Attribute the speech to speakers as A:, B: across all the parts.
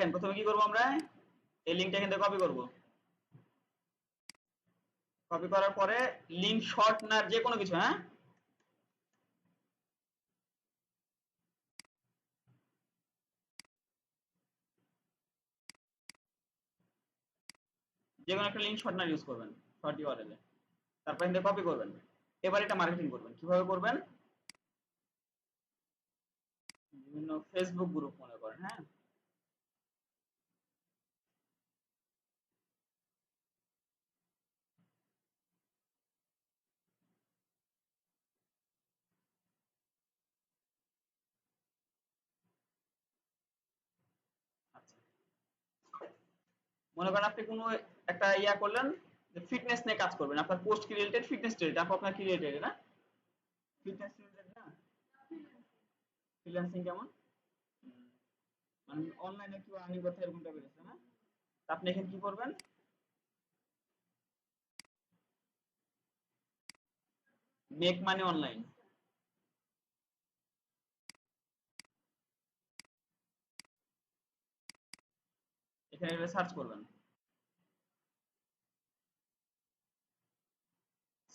A: দেখেন, প্রথমে কি করব আমরা? এই লিঙ্কটা এখান থেকে কপি করব। কপি করার পরে লিঙ্ক শর্ট না, যে কোনো কিছু হ্যাঁ? যে কোনো একটা লিঙ্ক শর্টনার ইউজ করবেন শর্ট ইউআরএল এ। তারপর এখান থেকে কপি করবেন। এবার এটা মার্কেটিং করবেন। কীভাবে করবেন? বিভিন্ন ফেসবুক গ্রুপ মনে করেন হ্যাঁ? মনে করেন আপনি কোনো একটা ইয়া করলেন যে ফিটনেস নিয়ে কাজ করবেন, আপনার পোস্ট কি রিলেটেড ফিটনেস রিলেটেড আপনি আপনার কি রিলেটেড না? ফিটনেস রিলেটেড না? ফ্রিল্যান্সিং কেমন? মানে অনলাইনে কি আর্নিং করতে এরকম টাইপের আছে না? আপনি এখানে কি করবেন? মেক মানি অনলাইন এখানে সার্চ করবেন।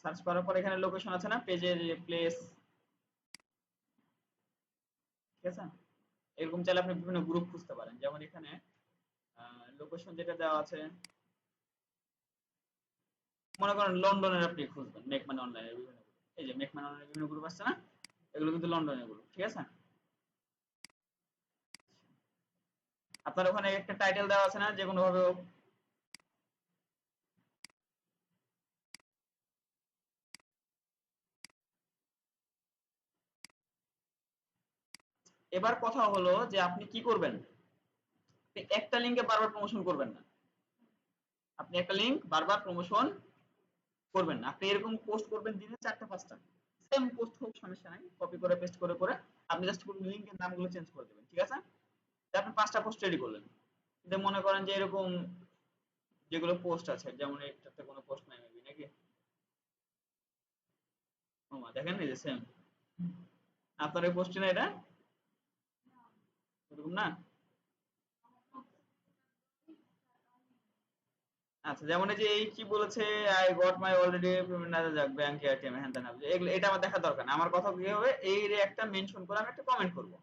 A: সার্চ করার পর এখানে লোকেশন আছে না? পেজের প্লেস ঠিক আছে? এরকম চাইলে আপনি বিভিন্ন গ্রুপ খুঁজতে পারেন। যেমন এখানে লোকেশন যেটা দেওয়া আছে, মনে করেন লন্ডনের আপনি খুঁজবেন মেক মানে অনলাইনের বিভিন্ন। এই যে মেক মানে অনলাইনের বিভিন্ন গ্রুপ আসছে না? এগুলো কিন্তু লন্ডনের গ্রুপ ঠিক আছে? আপনার ওখানে একটা টাইটেল দেওয়া আছে না? যে কোনো ভাবে এবার কথা হলো যে আপনি কি করবেন? একটা লিঙ্কে বারবার প্রমোশন করবেন না। আপনি একটা লিঙ্ক বারবার প্রমোশন করবেন না। আপনি এরকম পোস্ট করবেন দিনে চারটা, পাঁচটা। সেম পোস্ট হোক, সমস্যা নাই। কপি করে পেস্ট করে করে আপনি জাস্ট লিঙ্কের নামগুলো চেঞ্জ করে দেবেন, ঠিক আছে? আপনি পাঁচটা পোস্ট রেডি করলেন। কিন্তু মনে করেন যে এরকম যেগুলো পোস্ট আছে, যেমন এটাতে কোনো পোস্ট নাই মেবি নাকি? দেখেন এই যে সেম আপনার এই পোস্ট না এটা? এরকম না? আচ্ছা যেমন এই যে এই কি বলেছে I got my already payment bank ATM এটা আমার দেখা দরকার আমার কথা কি হবে? এই একটা মেনশন করে আমি একটা কমেন্ট করব।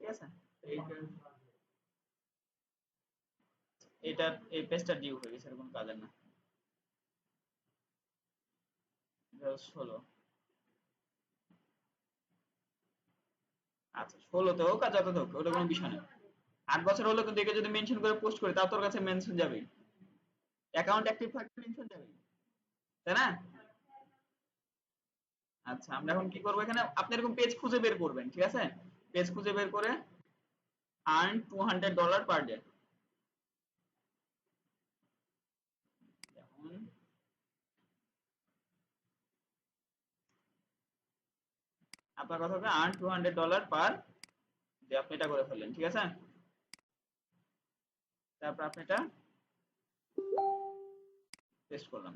A: ঠিক আছে? এটা, এই পেজটা ডিউ হয়ে গেছে, এরকম কাজের না। ষোলো। আচ্ছা ষোলোতে হোক আর যত হোক, ওটা কোনো বিষয় না। আট বছর হলো কিন্তু যদি মেনশন করে পোস্ট করে, তাও তোর কাছে মেনশন যাবে অ্যাকাউন্ট অ্যাক্টিভ থাকলে মেনশন যাবে তাই না? আচ্ছা আমরা এখন কি করব এখানে? আপনি এরকম পেজ খুঁজে বের করবেন, ঠিক আছে? পেজ খুঁজে বের করে earn two hundred dollar per day যেমন আপনার কথা হবে earn two hundred dollar per যে আপনি এটা করে ফেললেন, ঠিক আছে? তারপর আপনি এটা পেস্ট করলাম।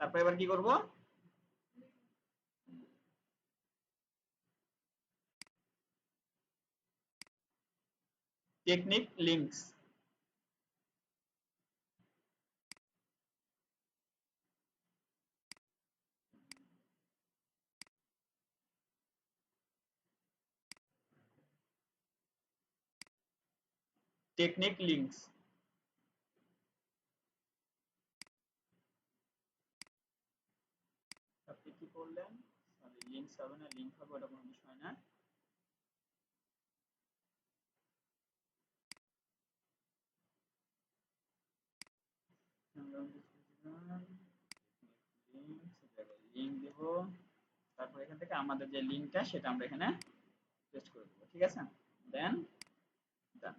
A: তারপর এবার কি করব? টেকনিক লিঙ্কস টেকনিক লিঙ্কস আপনি কি করলেন? সরি লিঙ্কস হবে না লিঙ্ক হবে, ওটা কোনো বিষয় না। লিঙ্ক দেব। তারপর এখান থেকে আমাদের যে লিঙ্কটা সেটা আমরা এখানে পেস্ট করে দেবো, ঠিক আছে? দেন ডান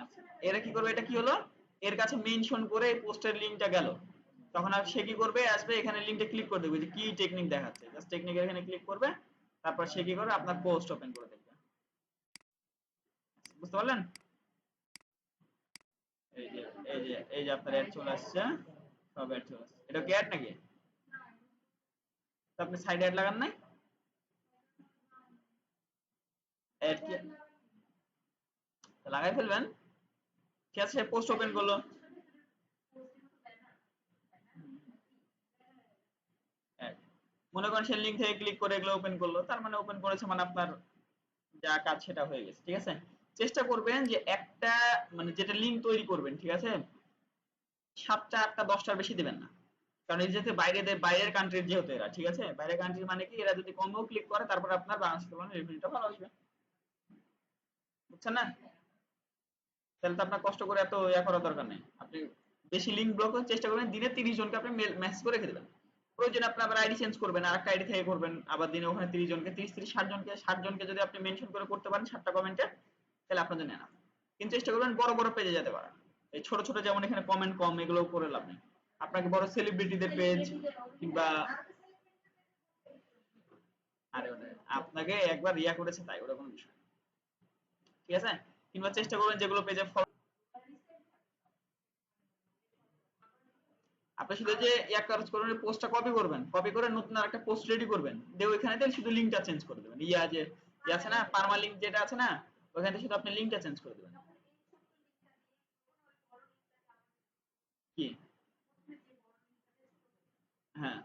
A: আচ্ছা এরা কি করবে? এটা কি হলো? এর কাছে মেনশন করে পোস্টের লিংকটা গেল। তখন আর সে কি করবে? আসবে, এখানে লিংকটা ক্লিক করে দেবে যে কি টেকনিক দেখাচ্ছে। জাস্ট টেকনিকের এখানে ক্লিক করবে, তারপর সে কি করবে? আপনার পোস্ট ওপেন করে দেখবে। বুঝতে পারলেন? এই যে এই যে এই যে আপনার অ্যাড চলে আসছে, সব অ্যাড চলে আসছে। এটা কি অ্যাড নাকি? আপনি সাইড অ্যাড লাগান নাই? অ্যাড কি? লাগাই ফেলবেন। ঠিক আছে? পোস্ট ওপেন করল। মনে করেন সে লিঙ্ক থেকে ক্লিক করে এগুলো ওপেন করল। তার মানে ওপেন করেছে মানে আপনার যা কাজ সেটা হয়ে গেছে, ঠিক আছে? চেষ্টা করবেন যে একটা মানে যেটা লিঙ্ক তৈরি করবেন, ঠিক আছে? সাতটা, আটটা, দশটার বেশি দিবেন না। কারণ এই যেহেতু বাইরে বাইরের কান্ট্রির যেহেতু এরা, ঠিক আছে? বাইরের কান্ট্রির মানে কি? এরা যদি কমও ক্লিক করে, তারপর আপনার বাংলাদেশের তুলনায় রেভিনিউটা ভালো আসবে। বুঝছেন না? তাহলে তো আপনার কষ্ট করে এত ইয়া করার দরকার নেই। আপনি বেশি লিঙ্ক ব্লক করার চেষ্টা করবেন, দিনে তিরিশ জনকে আপনি মেসেজ করে রেখে দেবেন। প্রয়োজনে আপনি আবার আইডি চেঞ্জ করবেন আর একটা আইডি থেকে করবেন, আবার দিনে ওখানে তিরিশ জনকে, তিরিশ তিরিশ, ষাট জনকে ষাট জনকে যদি আপনি মেনশন করে করতে পারেন, ষাটটা কমেন্টে তাহলে আপনার জন্য না কিন্তু চেষ্টা করবেন বড় বড় পেজে যেতে পারেন এই ছোট ছোট যেমন এখানে কমেন্ট কম এগুলো করে লাভ নেই। আপনাকে বড় সেলিব্রিটিদের পেজ কিংবা আরে আপনাকে একবার ইয়া করেছে তাই ওটা কোনো বিষয়। ঠিক আছে? কিংবা চেষ্টা করবেন যেগুলো পেজে আপনি শুধু যে ইয়া কাজ করবেন পোস্টটা কপি করবেন। কপি করে নতুন আরেকটা পোস্ট রেডি করবেন। দিয়ে ওইখানে শুধু লিংকটা চেঞ্জ করে দেবেন। ইয়া যে আছে না পার্মা লিংক যেটা আছে না ওখানে শুধু আপনি লিংকটা চেঞ্জ করে দেবেন। কি? হ্যাঁ।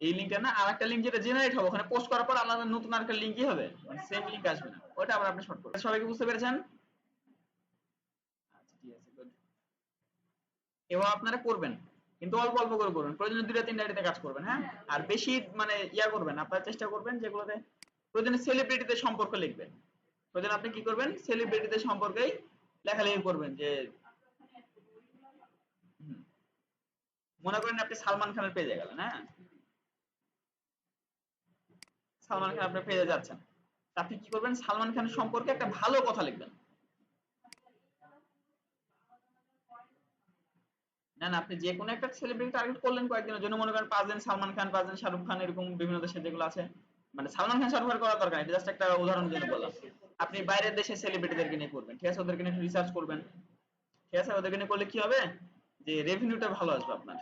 A: এই লিংকটা না আর একটা লিংক যেটা জেনারেট হবে ওখানে পোস্ট করার পর আলাদা নতুন আরেকটা লিংকই হবে। মানে সেম লিংক আসবে না। ওটা আবার আপনি শর্ট করবেন সবাইকে বুঝতে পেরেছেন? আচ্ছা ঠিক আছে গুড এবার আপনারা করবেন। কিন্তু অল্প অল্প করে করবেন প্রয়োজনে দুইটা তিনটা আইডিতে কাজ করবেন হ্যাঁ? আর বেশি মানে ইয়া করবেন আপনারা চেষ্টা করবেন যেগুলোতে প্রয়োজনে সেলিব্রিটিদের সম্পর্ক লিখবেন। প্রয়োজনে আপনি কি করবেন? সেলিব্রিটিদের সম্পর্কেই লেখালেখি করবেন যে মনে করেন আপনি সালমান খানের পেজে গেলেন হ্যাঁ? সালমান খান আপনার পেজে যাচ্ছেন। আপনি কি করবেন? সালমান খানের সম্পর্কে একটা ভালো কথা লিখবেন। না না, আপনি যে কোনো একটা সেলিব্রিটি টার্গেট করলেন কয়েকদিনের জন্য, মনে করেন পাঁচ দিন সালমান খান পাঁচ দিন শাহরুখ খান, এরকম বিভিন্ন দেশে যেগুলো আছে। মানে সালমান খান শাহরুখ খান করার দরকার নেই জাস্ট একটা উদাহরণের জন্য বললাম। আপনি বাইরের দেশের সেলিব্রিটিদেরকে নিয়ে করবেন, ঠিক আছে? ওদেরকে নিয়ে রিসার্চ করবেন। ঠিক আছে? ওদেরকে নিয়ে করলে কি হবে? যে রেভিনিউটা ভালো আসবে আপনার।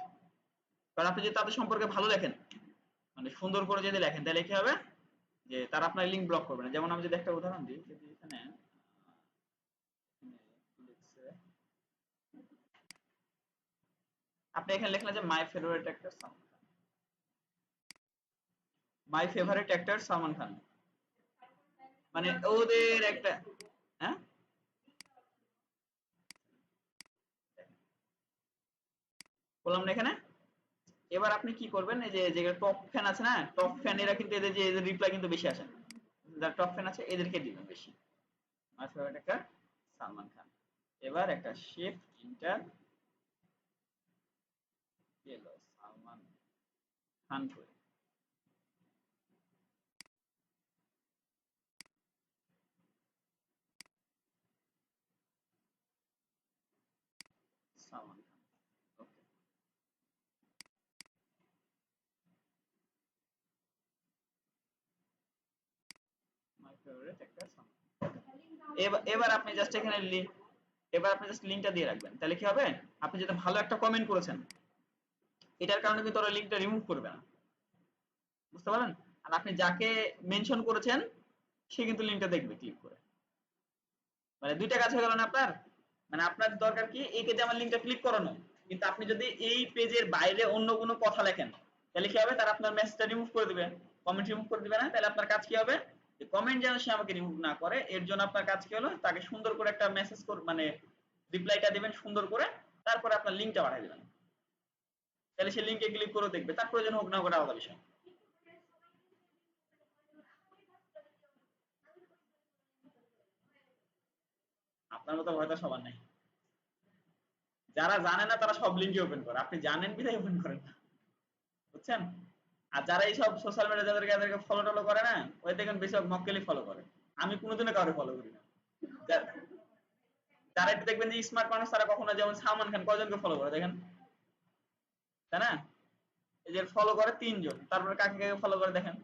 A: কারণ আপনি যদি তাদের সম্পর্কে ভালো লেখেন মানে সুন্দর করে যদি লেখেন, তাহলে কি হবে? যে তারা আপনার লিংক ব্লক করবে না। যেমন আমি যদি একটা উদাহরণ দিই, যদি এখানে? আপনি এখানে লিখলেন যে my favourite actor Salman Khan. My favourite actor Salman Khan. মানে ওদের একটা হ্যাঁ? বললাম না এখানে? এবার আপনি কি করবেন? এই যে যে টপ ফ্যান আছে না টপ ফ্যান এরা কিন্তু এদের যে রিপ্লাই কিন্তু বেশি আসে। যারা টপ ফ্যান আছে, এদেরকে দিবেন বেশি। আচ্ছা ফেভারিট একটা সালমান খান। এবার একটা শিফট ইন্টার সালমান খান করে সালমান খান ওকে মাই ফেভারিট একটা সালমান এবার আপনি জাস্ট এখানে এবার আপনি জাস্ট লিংকটা দিয়ে রাখবেন। তাহলে কি হবে? আপনি যেটা ভালো একটা কমেন্ট করেছেন, এটার কারণে কিন্তু ওরা লিংকটা রিমুভ করবে না। বুঝতে পারলেন? আর আপনি যাকে মেনশন করেছেন, সে কিন্তু লিংকটা দেখবে ক্লিক করে। মানে দুইটা কাজ হয়ে গেল না আপনার? মানে আপনার দরকার কি? এই পেজে আমার লিংকটা ক্লিক করানো। কিন্তু আপনি যদি এই পেজের বাইরে অন্য কোনো কথা লেখেন, তাহলে কি হবে? তারা আপনার মেসেজটা রিমুভ করে দিবে। কমেন্ট রিমুভ করে দিবে না? তাহলে আপনার কাজ কি হবে? যে কমেন্ট যেন সে আমাকে রিমুভ না করে, এর জন্য আপনার কাজ কি হলো? তাকে সুন্দর করে একটা মেসেজ কর মানে রিপ্লাইটা দিবেন সুন্দর করে, তারপরে আপনার লিংকটা পাঠিয়ে দিবেন। তাহলে সে লিংকে ক্লিক করে দেখবে। তার প্রয়োজন হোক না হোক আলাদা বিষয়। আপনার মতো ভয়টা সবার নেই। যারা জানে না, তারা সব লিঙ্কই ওপেন করে। আপনি জানেন বিধায় ওপেন করেন বুঝছেন? আর যারা এইসব সোশ্যাল মিডিয়া যাদেরকে যাদেরকে ফলো টলো করে না, ওই দেখেন বেশিরভাগ মক্কেলি ফলো করে। আমি কোনোদিনও কাউকে ফলো করি না। যারা একটু দেখবেন যে স্মার্ট মানুষ, তারা কখনো যেমন সালমান খান কয়জনকে ফলো করে দেখেন? তাই না? এই যে ফলো করে তিনজন, তারপরে কাকে কাকে ফলো করে দেখেন?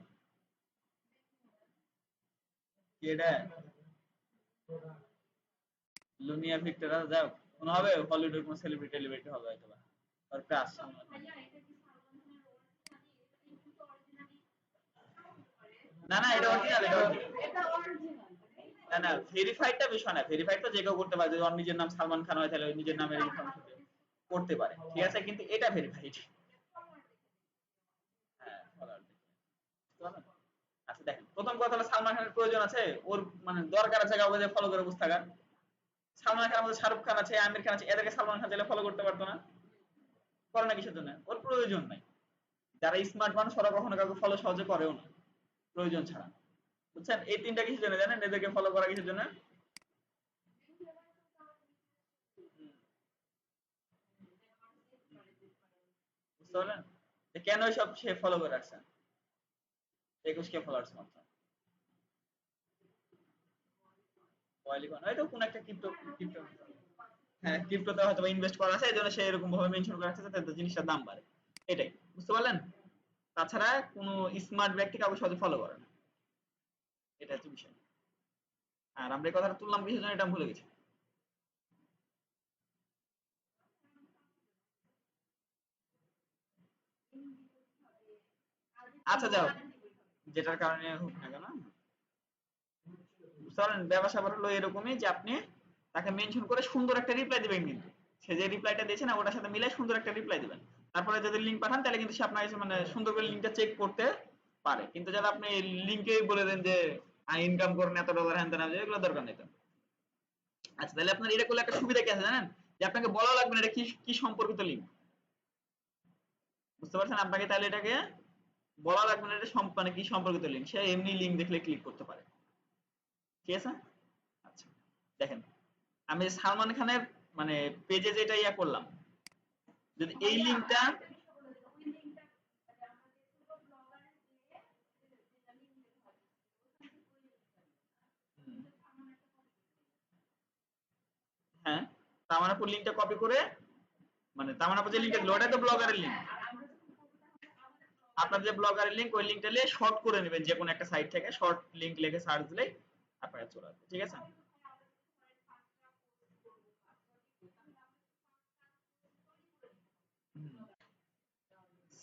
A: এটা? লুমিয়া ভিক্টোরা যাও কোন হবে হলিউডের কোন সেলিব্রিটি টেলিব্রিটি হবে হয়তো বা। ওর ক্রাশ না না এটা অরিজিনাল এটা। না না ভেরিফাইডটা বিষয় না। ভেরিফাইড তো যে কেউ করতে পারে। যদি ওর নিজের নাম সালমান খান হয় তাহলে ওই নিজের নামের করতে পারে। ঠিক আছে কিন্তু এটা ভেরিফাইড হ্যাঁ। বুঝতে? আচ্ছা দেখেন প্রথম কথা হলো সালমান খানের প্রয়োজন আছে। ওর মানে দরকার আছে কাউকে যে ফলো করে বসে থাকার সালমান খান আমাদের শাহরুখ খান আছে আমির খান আছে এদেরকে সালমান খান চাইলে ফলো করতে পারতো না। করে না কিসের জন্য? ওর প্রয়োজন নাই। যারা স্মার্ট মানুষ ওরা কখনো কাউকে ফলো সহজে করেও না। প্রয়োজন ছাড়া। বুঝছেন? এই তিনটা কিসের জন্য জানেন, এদেরকে ফলো করা কিসের জন্য? কেন সব সে ফলো করে রাখছে? একুশ কে ফলোয়ার্স মাত্র কোন একটা হ্যাঁ হয়তো ইনভেস্ট করা আছে, এই জন্য সে এরকম ভাবে মেনশন করা যাতে জিনিসটার দাম বাড়ে। এটাই। বুঝতে পারলেন? তাছাড়া কোনো স্মার্ট ব্যক্তি কাউকে সহজে ফলো করে না। এটা হচ্ছে বিষয়। আর আমরা এই কথাটা তুললাম কিছু এটা ভুলে গেছি। আচ্ছা যাও যেটার কারণে হোক না কেন, ধরেন ব্যবসা হলো এরকমই যে আপনি তাকে মেনশন করে সুন্দর একটা রিপ্লাই দিবেন কিন্তু। সে যে রিপ্লাইটা দিয়েছে না, ওটার সাথে মিলে সুন্দর একটা রিপ্লাই দিবেন। তারপরে যদি লিঙ্ক পাঠান, তাহলে কিন্তু সে আপনার মানে সুন্দর করে লিঙ্কটা চেক করতে পারে। কিন্তু যারা আপনি লিঙ্কেই বলে দেন যে ইনকাম করেন, এত ডলার হ্যান তেন, এগুলো দরকার নেই তো। আচ্ছা তাহলে আপনার এটা করলে একটা সুবিধা কি আছে জানেন? যে আপনাকে বলা লাগবে না এটা কি কি সম্পর্কিত লিঙ্ক বুঝতে পারছেন? আপনাকে তাহলে এটাকে বলা লাগবে না এটা মানে কি সম্পর্কিত লিঙ্ক সে এমনি লিঙ্ক দেখলে ক্লিক করতে পারে। ঠিক আছে? আচ্ছা দেখেন। আমি সালমান খানের মানে পেজে যেটা ইয়া করলাম যদি এই লিঙ্কটা হ্যাঁ তামানাপুর লিঙ্কটা কপি করে মানে তামানাপুর যে লিঙ্কটা দিল ওটাই তো ব্লগারের লিঙ্ক আপনার যে ব্লগারের লিঙ্ক ওই লিঙ্কটা নিয়ে শর্ট করে নেবেন যে কোনো একটা সাইট থেকে শর্ট লিঙ্ক লিখে সার্চ দিলেই আপনার চলে আসবে ঠিক আছে?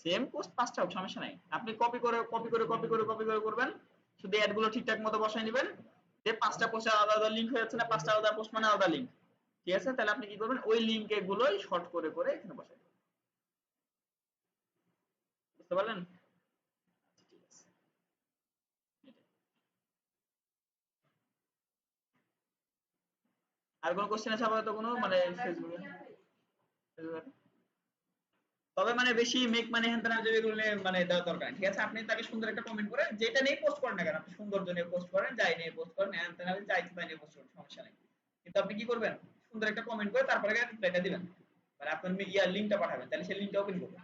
A: সেম পোস্ট পাঁচটা হোক সমস্যা নাই। আপনি কপি করে কপি করে কপি করে কপি করে করবেন। শুধু অ্যাডগুলো ঠিকঠাক মতো বসাই নেবেন। যে পাঁচটা পোস্টে আলাদা আলাদা লিঙ্ক হয়ে যাচ্ছে না, পাঁচটা আলাদা পোস্ট মানে আলাদা লিঙ্ক ঠিক আছে? তাহলে আপনি কি করবেন? ওই লিঙ্ক গুলোই শর্ট করে করে এখানে বসাই দেবেন। বুঝতে পারলেন। আর কোনো কোশ্চেন আছে আপাতত কোনো? মানে ফেসবুকে? তবে মানে বেশি মেক মানে হ্যান তেন যে এগুলো মানে দেওয়ার দরকার ঠিক আছে? আপনি তাকে সুন্দর একটা কমেন্ট করে যেটা নিয়ে পোস্ট করেন না কেন, আপনি সৌন্দর্য নিয়ে পোস্ট করেন, যাই নিয়ে পোস্ট করেন হ্যান তেন যাই তাই নিয়ে পোস্ট করেন, সমস্যা নেই। কিন্তু আপনি কি করবেন? সুন্দর একটা কমেন্ট করে তারপরে রিপ্লাইটা দিবেন। মানে আপনার ইয়ার লিংকটা পাঠাবেন, তাহলে সেই লিংকটা ওপেন করবেন।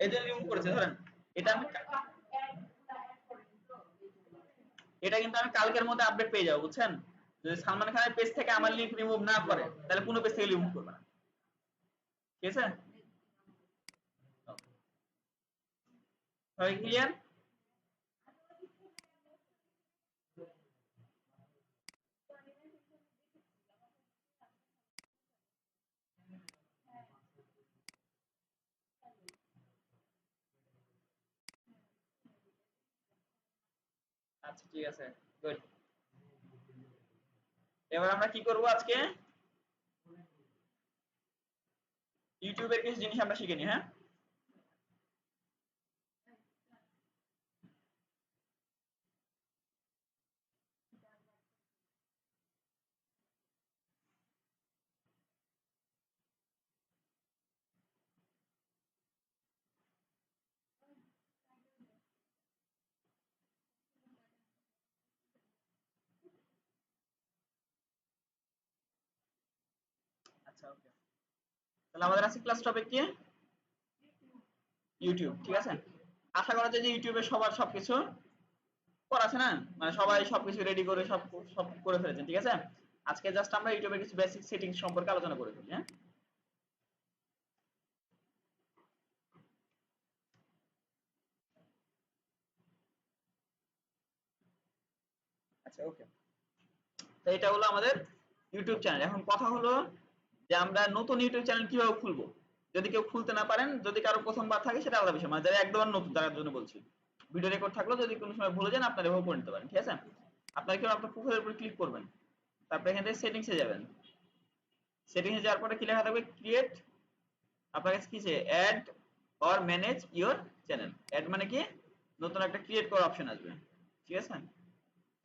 A: এই জন্য রিমুভ করেছে, ধরেন, এটা আমি এটা কিন্তু আমি কালকের মধ্যে আপডেট পেয়ে যাব, বুঝছেন? যদি সালমান খানের পেজ থেকে আমার লিংক রিমুভ না করে, তাহলে কোনো পেজ থেকে রিমুভ করবে না। ঠিক আছে? সবাই ক্লিয়ার আচ্ছা ঠিক আছে। এবার আমরা কি করব আজকে? ইউটিউবের কিছু জিনিস আমরা শিখে নিই হ্যাঁ? আচ্ছা ওকে তাহলে আমাদের আছে ক্লাস টপিক কি? ইউটিউব ঠিক আছে? আশা করা যায় যে ইউটিউবে সবার সবকিছু করা না? মানে সবাই সবকিছু রেডি করে সব সব করে ফেলেছেন, ঠিক আছে? আজকে জাস্ট আমরা ইউটিউবের কিছু বেসিক সেটিংস সম্পর্কে আলোচনা করে ফেলি হ্যাঁ? আচ্ছা ওকে তো এটা হলো আমাদের ইউটিউব চ্যানেল এখন কথা হলো যে আমরা নতুন ইউটিউব চ্যানেল কীভাবে খুলবো? যদি কেউ খুলতে না পারেন, যদি কারও প্রথমবার থাকে, সেটা আলাদা বিষয়। মানে যারা একদম নতুন, তার জন্য বলছি। ভিডিও রেকর্ড থাকলেও যদি কোনো সময় ভুলে যান, আপনারা এভাবে করে নিতে পারেন, ঠিক আছে? আপনারা কেউ আপনার প্রোফাইলের উপর ক্লিক করবেন, তারপরে এখান থেকে সেটিংসে যাবেন। সেটিংসে যাওয়ার পরে কি লেখা থাকবে? ক্রিয়েট আপনার কাছে কি আছে? Add or manage your channel add মানে কি? নতুন একটা ক্রিয়েট করার অপশন আসবে, ঠিক আছে?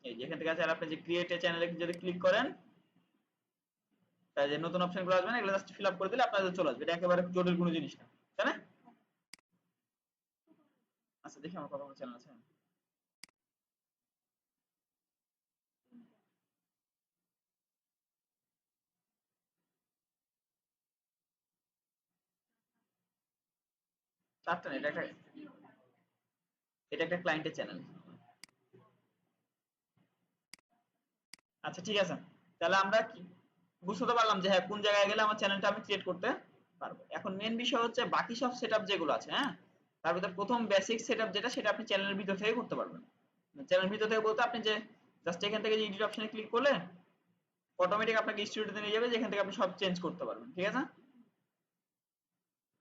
A: এই যে এখান থেকে আছে আর আপনি যে ক্রিয়েট এ চ্যানেলে যদি ক্লিক করেন তাই যে নতুন অপশনগুলো আসবে না, এগুলো জাস্ট ফিল আপ করে দিলে আপনাদের চলে আসবে। এটা একেবারে জটিল কোনো জিনিস না, তাই না? আচ্ছা দেখি আমার কত বড় চ্যানেল আছে। চারটা এটা একটা এটা একটা ক্লায়েন্টের চ্যানেল আচ্ছা ঠিক আছে। তাহলে আমরা বুঝতে পারলাম যে হ্যাঁ কোন জায়গায় গেলে আমার চ্যানেলটা আমি ক্রিয়েট করতে পারব। এখন মেন বিষয় হচ্ছে বাকি সব সেটআপ যেগুলো আছে হ্যাঁ? তার ভিতরে প্রথম বেসিক সেটআপ যেটা, সেটা আপনি চ্যানেলের ভিতর থেকে করতে পারবেন। চ্যানেলের ভিতর থেকে বলতে আপনি যে জাস্ট এখান থেকে যে এডিট অপশনে ক্লিক করলে অটোমেটিক আপনাকে স্টুডিওতে নিয়ে যাবে, যেখান থেকে আপনি সব চেঞ্জ করতে পারবেন, ঠিক আছে?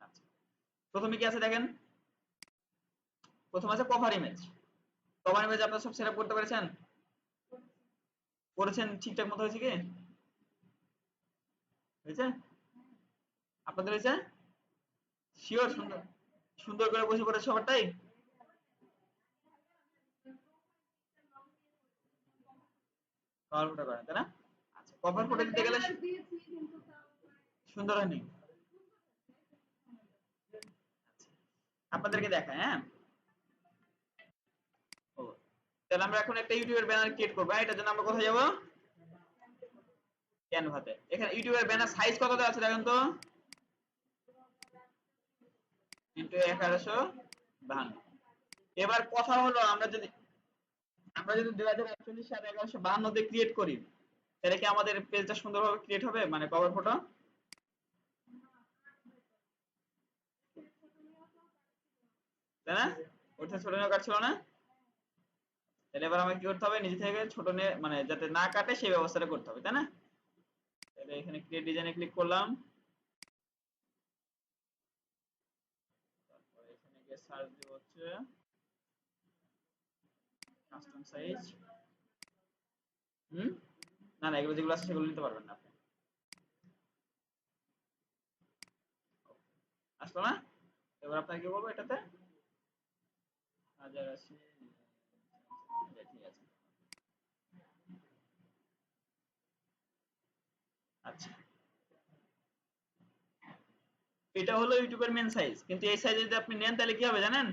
A: আচ্ছা। প্রথমে কি আছে দেখেন? প্রথম আছে কভার ইমেজ কভার ইমেজ আপনারা সব সেটআপ করতে পেরেছেন? করেছেন ঠিকঠাক মতো হয়েছে কি? হয়েছে? আপনাদের হয়েছে? শিওর সুন্দর। সুন্দর করে বসে পড়ে সবারটাই? কভার করেন তাই না? আচ্ছা দিতে গেলে সুন্দর হয়নি? আচ্ছা, আপনাদেরকে দেখায় হ্যাঁ? তাহলে আমরা এখন একটা ইউটিউবের ব্যানার ক্রিয়েট করব হ্যাঁ? এটার জন্য আমরা কোথায় যাব? ক্যানভাতে এখানে ইউটিউবের ব্যানার সাইজ কত দেওয়া আছে দেখেন তো? ইন্টু এগারোশো বাহান্ন। এবার কথা হলো আমরা যদি আমরা যদি দুই হাজার একচল্লিশ সালে এগারোশো বাহান্ন দিয়ে ক্রিয়েট করি, তাহলে কি আমাদের পেজটা সুন্দরভাবে ক্রিয়েট হবে? মানে কভার ফটো তাই না? ওটা ছোট নেওয়া কাটছিল না? তাহলে এবার আমাকে কি করতে হবে? নিজে থেকে ছোট নিয়ে মানে যাতে না কাটে সেই ব্যবস্থাটা করতে হবে, তাই না? এখানে ক্রিয়েট ডিজাইনে ক্লিক করলাম। তারপরে এখানে গিয়ে দিব হচ্ছে কাস্টম সাইজ হুম? না না, এগুলো যেগুলো আছে সেগুলো নিতে পারবেন না আপনি। আসলো না? এবার আপনাকে কি বলব এটাতে? হাজার আশি ঠিক আছে আচ্ছা। এটা হলো ইউটিউবের মেন সাইজ কিন্তু এই সাইজে যদি আপনি নেন, তাহলে কি হবে জানেন?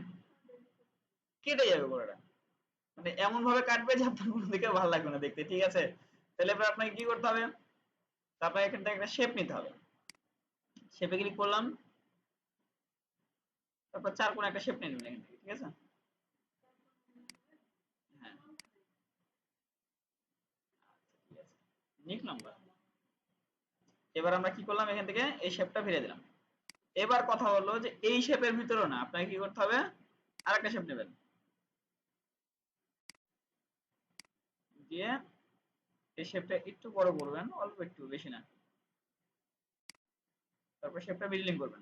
A: কেটে যাবে পুরোটা। মানে এমন ভাবে কাটবে যে আপনার কোনো দিকে ভালো লাগবে না দেখতে, ঠিক আছে? তাহলে এবার আপনাকে কি করতে হবে? তারপরে এখান থেকে একটা শেপ নিতে হবে। শেপে ক্লিক করলাম। তারপর চার কোণ একটা শেপ নিয়ে নেবেন এখান থেকে, ঠিক আছে? হ্যাঁ। আচ্ছা ঠিক আছে। লিখলাম বা এবার আমরা কি করলাম? এখান থেকে এই শেপটা ফিরে দিলাম। এবার কথা হলো যে এই শেপের ভিতরেও না, আপনাকে কি করতে হবে? আরেকটা শেপ নেবেন। দিয়ে এই শেপটা একটু বড় করবেন, অল্প একটু বেশি না। তারপর শেপটা বিল্ডিং করবেন।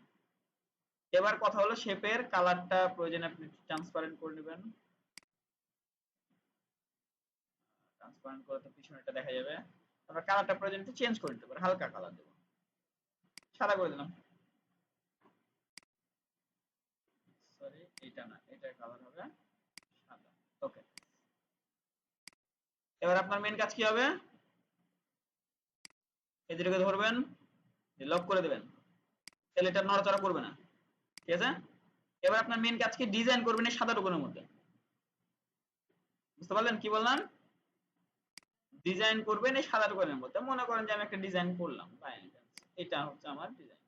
A: এবার কথা হলো শেপের কালারটা প্রয়োজনে আপনি ট্রান্সপারেন্ট করে নেবেন। ট্রান্সপারেন্ট করে তো পিছনেটা দেখা যাবে। তারপর কালারটা প্রয়োজন চেঞ্জ করে নিতে পারেন হালকা কালার দেবো। সাদা করে দিলাম। সরি এটা না এটা কালার হবে সাদা। ওকে এবার আপনার মেন কাজ কি হবে? এই দুটোকে ধরবেন লক করে দেবেন। তাহলে এটা নড়াচড়া করবে না। ঠিক আছে? এবার আপনার মেন কাজ কি? ডিজাইন করবেন এই সাদা টুকুনের মধ্যে। বুঝতে পারলেন কি বললাম? ডিজাইন করবেন এই সাদা টুকুনের মধ্যে। মনে করেন যে আমি একটা ডিজাইন করলাম এটা হচ্ছে আমার ডিজাইন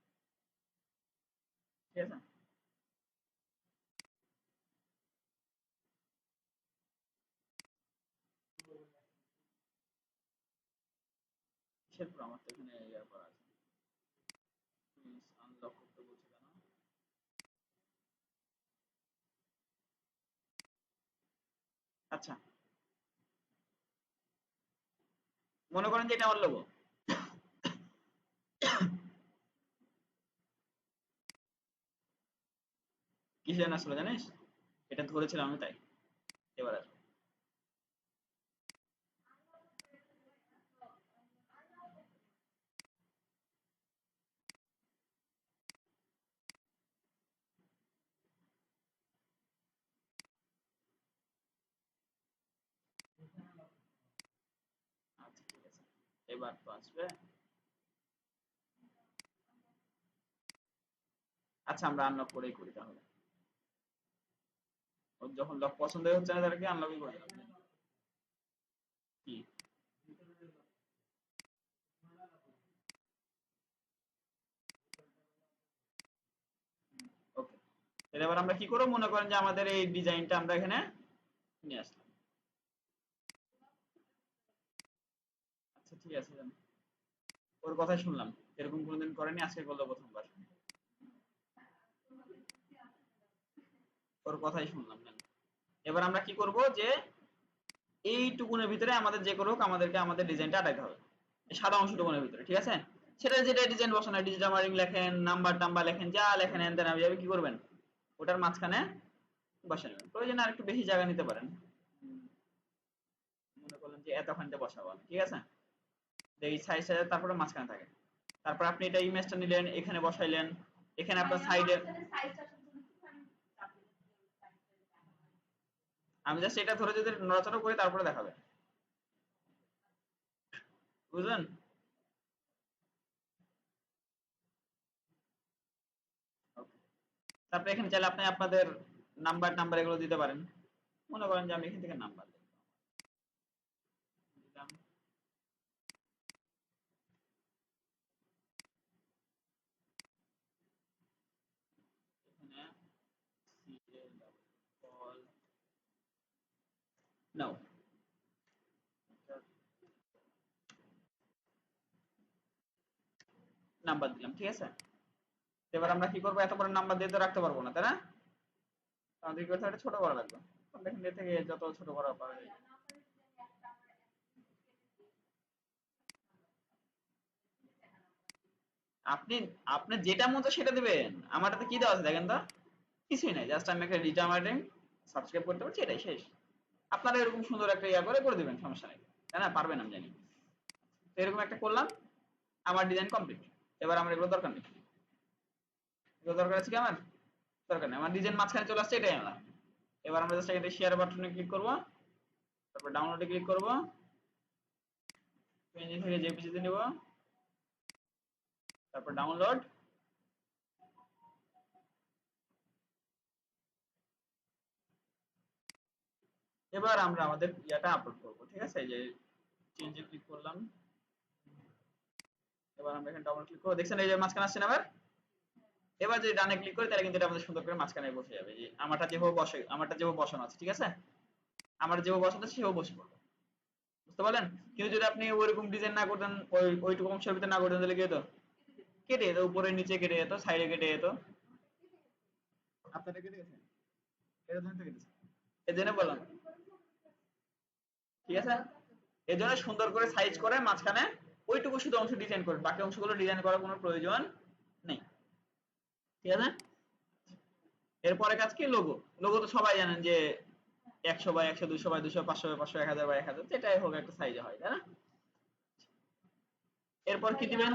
A: ঠিক আছে? আচ্ছা। মনে করেন যে এটা আমার লোগো কিসের আসলে জানিস? এটা ধরেছিলাম আমি তাই। এবার আসবে। এবার তো আসবে। আচ্ছা আমরা আনলক করেই করি তাহলে। যখন লক পছন্দ হচ্ছে না তাদেরকে আনলকই করে। কি? তাহলে এবার আমরা কি করব? মনে করেন যে আমাদের এই ডিজাইনটা আমরা এখানে নিয়ে আসলাম আচ্ছা ঠিক আছে। ওর শুনলাম। এরকম কোনোদিন করেনি, আজকে করল প্রথমবার। ওর কথাই শুনলাম এবার আমরা কি করব যে ভিতরে আমাদের যে হোক আমাদেরকে আমাদের ডিজাইনটা আটাইতে হবে। সাদা ভিতরে, ঠিক আছে? সেটা যেটা ডিজাইন বসানো ডিজিটাল মার্কিং লেখেন নাম্বার টাম্বার লেখেন, যা লেখেন এন কি করবেন? ওটার মাঝখানে বসে নেবেন। প্রয়োজনে আর একটু বেশি জায়গা নিতে পারেন। মনে করলেন যে এতখানটা বসাবো ঠিক আছে? এই সাইজ সাইজ তারপরে মাঝখানে থাকে। তারপর আপনি এটা ইমেজটা নিলেন এখানে বসাইলেন এখানে আপনার সাইডে আমি জাস্ট এটা ধরে যদি নড়াচড়া করি তারপরে দেখাবে বুঝলেন? তারপরে এখানে চাইলে আপনি আপনাদের নাম্বার নাম্বার এগুলো দিতে পারেন। মনে করেন যে আমি এখান থেকে নাম্বার নাও নাম্বার দিলাম, ঠিক আছে? এবার আমরা কি করব? এত বড় নাম্বার দিয়ে তো রাখতে পারব না, তাই না? আমাদের কি করতে ছোট করা লাগবে। এখান থেকে যত ছোট করা পারা যায়। আপনি আপনি যেটা মতো সেটা দিবেন। আমারটাতে কি দেওয়া আছে দেখেন তো? কিছুই নাই জাস্ট আমি একটা রিটার্মার্টিং সাবস্ক্রাইব করতে পারছি, এটাই শেষ। আপনারা এরকম সুন্দর একটা ইয়া করে করে দিবেন, সমস্যা নেই। তাই না, পারবেন আমি জানি। এরকম একটা করলাম, আমার ডিজাইন কমপ্লিট এবার আমার এগুলো দরকার নেই। এগুলো দরকার আছে কি আমার? দরকার নেই। আমার ডিজাইন মাঝখানে চলে আসছে, এটাই আমরা এবার আমরা জাস্ট এটা শেয়ার বাটনে ক্লিক করব। তারপর ডাউনলোডে ক্লিক করব। পেঞ্জি থেকে জেপিজিতে নিব। তারপর ডাউনলোড এবার আমরা আমাদের ইয়াটা আপলোড করব ঠিক আছে? এই যে চেঞ্জে ক্লিক করলাম। এবার আমরা এখানে ডাবল ক্লিক করব। দেখছেন এই যে মাঝখানে আসছে না এবার যদি ডানে ক্লিক করি তাহলে কিন্তু এটা আমাদের সুন্দর করে মাঝখানে বসে যাবে। যে আমারটা যেভাবে বসে আমারটা যেভাবে বসানো আছে ঠিক আছে? আমার যেভাবে বসানো আছে সেভাবে বসে পড়বে। বুঝতে পারলেন? কিন্তু যদি আপনি ওইরকম ডিজাইন না করতেন ওই ওইটুকু অংশের ভিতরে না করতেন তাহলে কি হতো? কেটে যেত উপরে নিচে কেটে যেত সাইডে কেটে যেত। আপনারা কেটে গেছে এটা ধরে কেটেছে। এই জন্য বললাম। ঠিক আছে? এর জন্য সুন্দর করে সাইজ করে মাঝখানে ওইটুকু শুধু অংশ ডিজাইন করবেন বাকি অংশগুলো ডিজাইন করার কোনো প্রয়োজন নেই। ঠিক আছে? এরপরে কাজ কি? লোগো লোগো তো সবাই জানেন যে একশো বাই একশো, দুশো বাই দুশো, পাঁচশো বাই পাঁচশো, এক হাজার বাই এক হাজার, যেটাই হোক একটা সাইজে হয়, তাই না? এরপর কি দিবেন?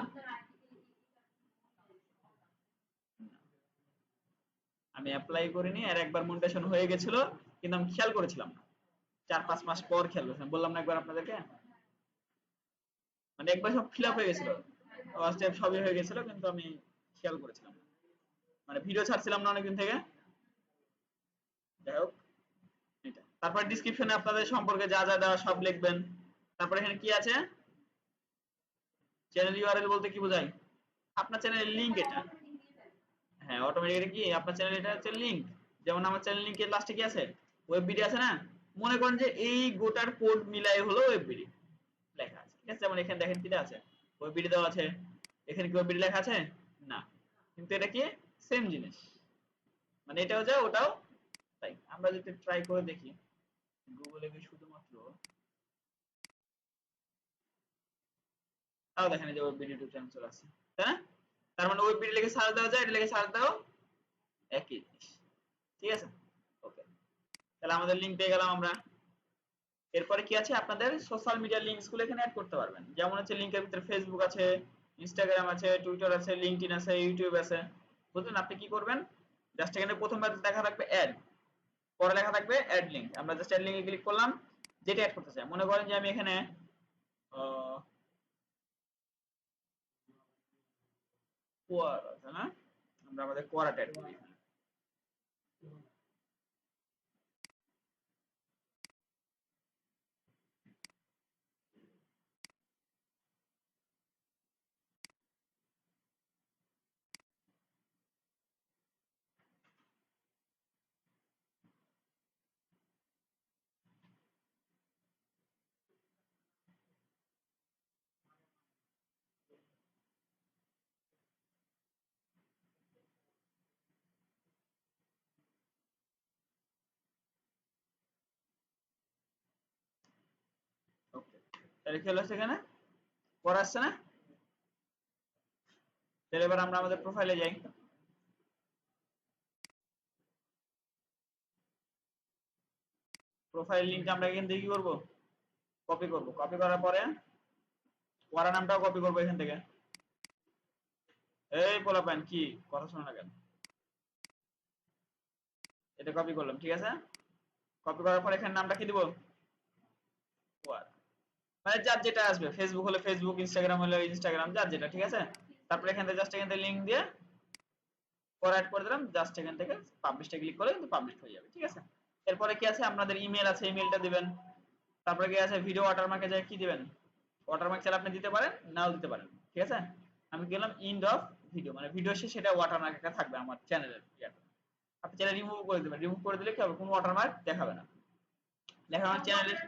A: আমি অ্যাপ্লাই করিনি, আর একবার মনিটেশন হয়ে গেছিল, কিন্তু আমি খেয়াল করেছিলাম না। চার পাঁচ মাস পর করেছিলাম বললাম না একবার আপনাদেরকে? মানে একবার সব ফিল আপ হয়ে গেছিল। স্টেপ সবই হয়ে গেছিল, কিন্তু আমি খেয়াল করেছিলাম। মানে ভিডিও ছাড়ছিলাম না অনেকদিন থেকে। যাই হোক তারপর ডিসক্রিপশনে আপনাদের সম্পর্কে যা যা দেওয়া সব লিখবেন। তারপর এখানে কি আছে? চ্যানেল ইউআরএল বলতে কি বোঝায়? আপনার চ্যানেলের লিংক এটা। হ্যাঁ অটোমেটিক্যালি কি? আপনার চ্যানেল এটা হচ্ছে লিংক যেমন আমার চ্যানেল লিংকের লাস্টে কি আছে? ওয়েব বিডি আছে না? মনে করেন যে এই গোটার কোড মিলাই হলো ওয়েব বিডি লেখা আছে, ঠিক আছে? যেমন এখানে দেখেন কি আছে? ওয়েব বিডি দেওয়া আছে। এখানে কি ওয়েব বিডি লেখা আছে? না। কিন্তু এটা কি? সেম জিনিস। মানে এটাও যা ওটাও তাই। আমরা যদি ট্রাই করে দেখি গুগলে গিয়ে শুধুমাত্র তাও দেখেন যে ওয়েব বিডি ইউটিউব চ্যানেল চলে আসছে, তাই তার মানে ওয়েব বিডি লিখে সার্চ দেওয়া যায়, এটা লিখে সার্চ দাও একই জিনিস। ঠিক আছে? তাহলে আমাদের লিংক পেয়ে গেলাম আমরা। এরপরে কি আছে? আপনাদের সোশ্যাল মিডিয়া লিংকসগুলো এখানে অ্যাড করতে পারবেন। যেমন হচ্ছে লিংকের ভিতরে ফেসবুক আছে ইনস্টাগ্রাম আছে টুইটার আছে লিঙ্কডইন আছে ইউটিউব আছে। বুঝলেন? আপনি কি করবেন? জাস্ট এখানে প্রথমবার দেখা থাকবে অ্যাড পরে লেখা থাকবে অ্যাড লিংক আমরা জাস্ট অ্যাড লিংকে ক্লিক করলাম, যেটা অ্যাড করতে চাই। মনে করেন যে আমি এখানে কোয়ার আছে না? আমরা আমাদের কোয়ারাটা অ্যাড করি এখানে। ওকে তাহলে কি হলো সেখানে পরে আসছে না? তাহলে এবার আমরা আমাদের প্রোফাইলে যাই। প্রোফাইল লিংকটা আমরা এখান থেকে কি করব? কপি করব। কপি করার পরে ওয়ারা নামটাও কপি করব এখান থেকে। এই পোলা পোলাপান কি? কথা শোনো না কেন? এটা কপি করলাম, ঠিক আছে? কপি করার পর এখানে নামটা কি দিব? ওয়ারা। মানে যার যেটা আসবে ফেসবুক হলে ফেসবুক ইনস্টাগ্রাম হলে ইনস্টাগ্রাম যার যেটা ঠিক আছে? তারপরে এখান থেকে জাস্ট এখান থেকে লিংক দিয়ে পরে অ্যাড করে দিলাম জাস্ট এখান থেকে পাবলিশটা ক্লিক করে কিন্তু পাবলিশ হয়ে যাবে ঠিক আছে? এরপরে কি আছে? আপনাদের ইমেল আছে ইমেলটা দিবেন। তারপরে কি আছে? ভিডিও ওয়াটারমার্কে যায় কি দিবেন? ওয়াটারমার্ক চাইলে আপনি দিতে পারেন নাও দিতে পারেন ঠিক আছে? আমি গেলাম ইন্ড অফ ভিডিও মানে ভিডিও শেষে সেটা ওয়াটারমার্ক একটা থাকবে আমার চ্যানেলের আপনি চাইলে রিমুভ করে দিবেন রিমুভ করে দিলে কি হবে? কোনো ওয়াটারমার্ক দেখাবে না। দেখা আমার চ্যানেলের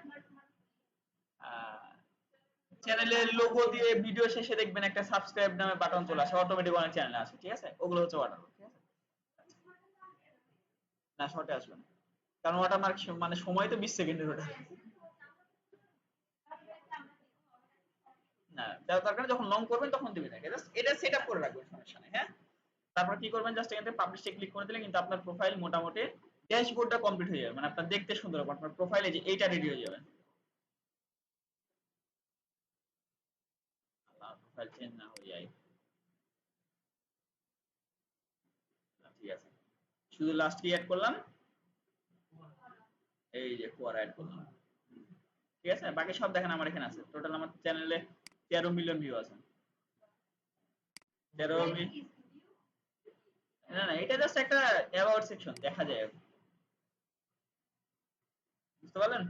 A: চ্যানেলের লোগো দিয়ে ভিডিও শেষে দেখবেন একটা সাবস্ক্রাইব নামে বাটন চলে আসে অটোমেটিক অনেক চ্যানেলে আসে, ঠিক আছে? ওগুলো হচ্ছে ওয়াটারমার্ক ঠিক আছে? না, শর্টে আসবে না। কারণ ওয়াটারমার্ক মানে সময় তো বিশ সেকেন্ডের ওটা। যখন লং করবেন তখন দিবেন জাস্ট এটা সেট আপ করে রাখবেন, সমস্যা নেই হ্যাঁ? তারপর কি করবেন? জাস্ট এখান পাবলিশে ক্লিক করে দিলে কিন্তু আপনার প্রোফাইল মোটামুটি ড্যাশবোর্ডটা কমপ্লিট হয়ে যাবে। মানে আপনার দেখতে সুন্দর হবে, আপনার প্রোফাইলে যে এইটা রেডি হয়ে যাবে। আল্লাহ না হয়ে যায় ঠিক আছে শুধু লাস্ট কি অ্যাড করলাম এই যে কোয়ার অ্যাড করলাম ঠিক আছে বাকি সব দেখেন আমার এখানে আছে। টোটাল আমার চ্যানেলে তেরো মিলিয়ন ভিউ আছে। তেরো না না এটা জাস্ট একটা অ্যাবাউট সেকশন দেখা যায়। বুঝতে পারলেন?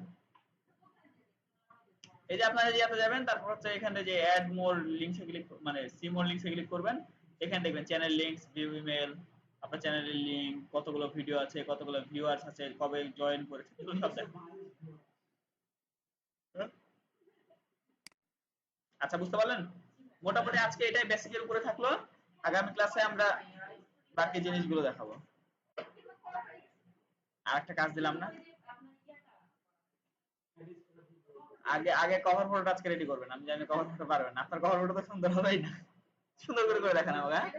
A: এই যে আপনারা যে যাবেন, তারপর হচ্ছে এখানে যে অ্যাড মোর লিংকসে ক্লিক মানে সি মোর লিংকসে ক্লিক করবেন। এখানে দেখবেন চ্যানেল লিংকস ভিউ ইমেল আপনার চ্যানেলের লিংক কতগুলো ভিডিও আছে, কতগুলো ভিউয়ার্স আছে, কবে জয়েন করেছে, এগুলো সব আচ্ছা বুঝতে পারলেন? মোটামুটি আজকে এটাই বেসিকের উপরে থাকল। আগামী ক্লাসে আমরা বাকি জিনিসগুলো দেখাবো। আর একটা কাজ দিলাম না? আগে আগে কভার ফটোটা আজকে রেডি করবেন আমি জানি কভার ফটো পারবেন। আপনার কভার ফটো তো সুন্দর হবেই না সুন্দর করে করে দেখান আমাকে হ্যাঁ?